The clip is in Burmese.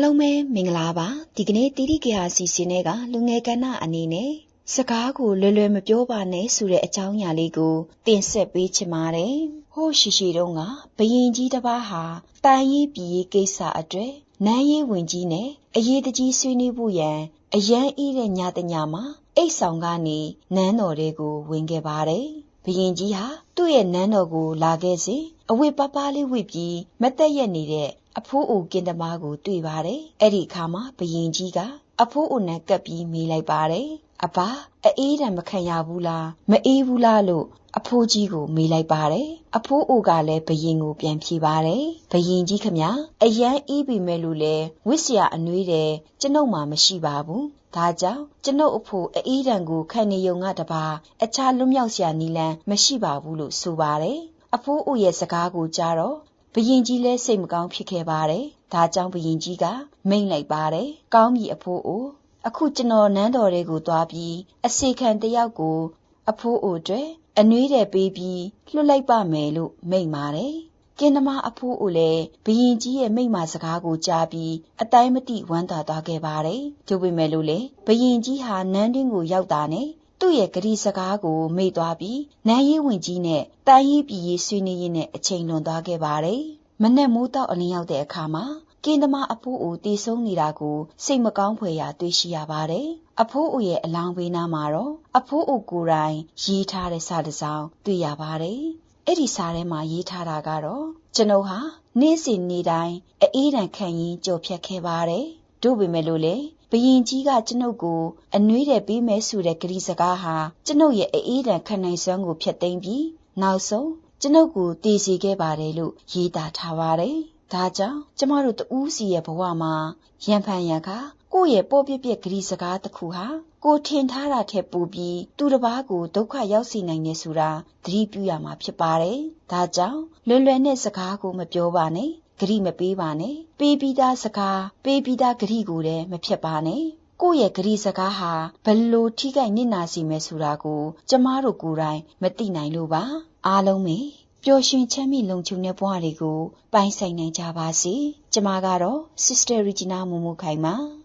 အားလုံးပဲမင်္ဂလာပါဒီကနေ့တိတိကေဟာစီစဉ်တဲ့ကလူငယ်ကဏ္ဍအနေနဲ့စကားကိုလွယ်လွယ်မပြောပါနဲ့ဆိုတဲ့အကြောင်းအရာလေးကိုတင်ဆက်ပေးချင်ပါတယ်ဟိုးရှိရှိတုန်းကဘယင်ကြီးတစ်ပါးဟာတန်ရေးပြည်ရေးကိစ္စအတွက်နန်းရေးဝင်ကြီးနဲ့အရေးတကြီးဆွေးနွေးဖို့ရန်အရန်အေးတဲ့ညတညမှာအိတ်ဆောင်ကနေနန်းတော်တွေကိုဝင်ခဲ့ပါတယ်ဘယင်ကြီးဟာသူ့ရဲ့နန်းတော်ကိုလာခဲ့စဉ်အဝတ်ပပားလေးဝတ်ပြီးမတက်ရက်နေတဲ့ အဖိုးအိုကင်တမားကိုတွေ့ပါတယ်။အဲ့ဒီအခါမှာဘယင်ကြီးကအဖိုးအိုနဲ့ကပ်ပြီးမေးလိုက်ပါတယ်။အဘအေးတံမခံရဘူးလားမအေးဘူးလားလို့အဖိုးကြီးကိုမေးလိုက်ပါတယ်။အဖိုးအိုကလည်းဘယင်ကိုပြန်ဖြေပါတယ်။ဘယင်ကြီးခမအရန်အေးပြီမဲ့လို့လဲဝစ်စရာအနှွေးတယ်ကျွန်ုပ်မှမရှိပါဘူး။ဒါကြောင့်ကျွန်ုပ်အဖို့အေးတံကိုခံနေုံကတပါအခြားလွတ်မြောက်စရာနီလန်းမရှိပါဘူးလို့ဆိုပါတယ်။အဖိုးအိုရဲ့စကားကိုကြားတော့ ဘယင်ကြီးလည်းစိတ်မကောင်းဖြစ်ခဲ့ပါတယ်။ဒါကြောင့်ဘယင်ကြီးကမိန့်လိုက်ပါတယ်။ကောင်းပြီအဖိုးအိုအခုကျွန်တော်နန်းတော်တွေကိုသွားပြီးအစီခံတယောက်ကို အဖိုးအိုတွေအနှွေးတယ်ပေးပြီးလွှတ်လိုက်ပါမယ်လို့မိန့်ပါတယ်။ကင်းသမားအဖိုးအိုလည်းဘရင်ကြီးရဲ့မိန့်မာစကားကိုကြားပြီးအတိုင်းမတိဝမ်းသာသွားခဲ့ပါတယ်။ဒါပေမဲ့လို့လေဘရင်ကြီးဟာနန်းတွင်းကိုရောက်တာနဲ့ သူ့ရဲ့ဂရီစကားကိုမေ့သွားပြီးနန်းရေးဝင်ကြီးနဲ့တာရေးပြည်ရေးဆွေးနွေးရင်းနဲ့အချိန်လွန်သွားခဲ့ပါတယ်။မနဲ့မိုးတောက်အလင်းရောက်တဲ့အခါမှာကင်းသမားအဖိုးအိုတည်ဆုံးနေတာကိုစိတ်မကောင်းဖွယ်ရာတွေ့ရှိရပါတယ်။အဖိုးအိုရဲ့အလောင်းဘေးနားမှာတော့အဖိုးအိုကိုယ်တိုင်ရေးထားတဲ့စာတစ်စောင်တွေ့ရပါတယ်။အဲ့ဒီစာထဲမှာရေးထားတာကတော့ကျွန်ုပ်ဟာနေ့စဉ်နေ့တိုင်းအေးတံခံရင်ကြော်ဖြတ်ခဲ့ပါတယ်။တို့ပေမဲ့လို့လေ ဘရင်ကြီးကကျွန်ုပ်ကိုအနှွေးတယ်ပေးမယ်ဆိုတဲ့ကတိစကားဟာကျွန်ုပ်ရဲ့အေးတံခံနိုင်စွမ်းကိုဖျက်သိမ်းပြီးနောက်ဆုံးကျွန်ုပ်ကိုတည်စီခဲ့ပါတယ်လို့ရေးသားထားပါတယ်။ဒါကြောင့်ကျမတို့တူးစီရဲ့ဘဝမှာရံဖန်ရံခါကိုယ့်ရဲ့ပေါ်ပြပြဂရီစကားတစ်ခုဟာကိုထင်ထားတာထက်ပိုပြီးသူတစ်ပါးကိုဒုက္ခရောက်စေနိုင်နေဆိုတာသတိပြုရမှာဖြစ်ပါတယ်။ဒါကြောင့်လွယ်လွယ်နဲ့စကားကိုမပြောပါနဲ့ ဂရိမပေးပါနဲ့ပေးပြီးသားစကားပေးပြီးသားဂရိကိုလည်းမဖြစ်ပါနဲ့ကိုယ့်ရဲ့ဂရိစကားဟာဘလို့ထိခိုက်နစ်နာစေမယ်ဆိုတာကိုကျမတို့ကိုယ်တိုင်မသိနိုင်လို့ပါအားလုံးပဲပျော်ရွှင်ချမ်းမြေ့လုံခြုံတဲ့ဘဝတွေကိုပိုင်ဆိုင်နိုင်ကြပါစေကျမကတော့ Sister Regina မူမူခိုင်ပါ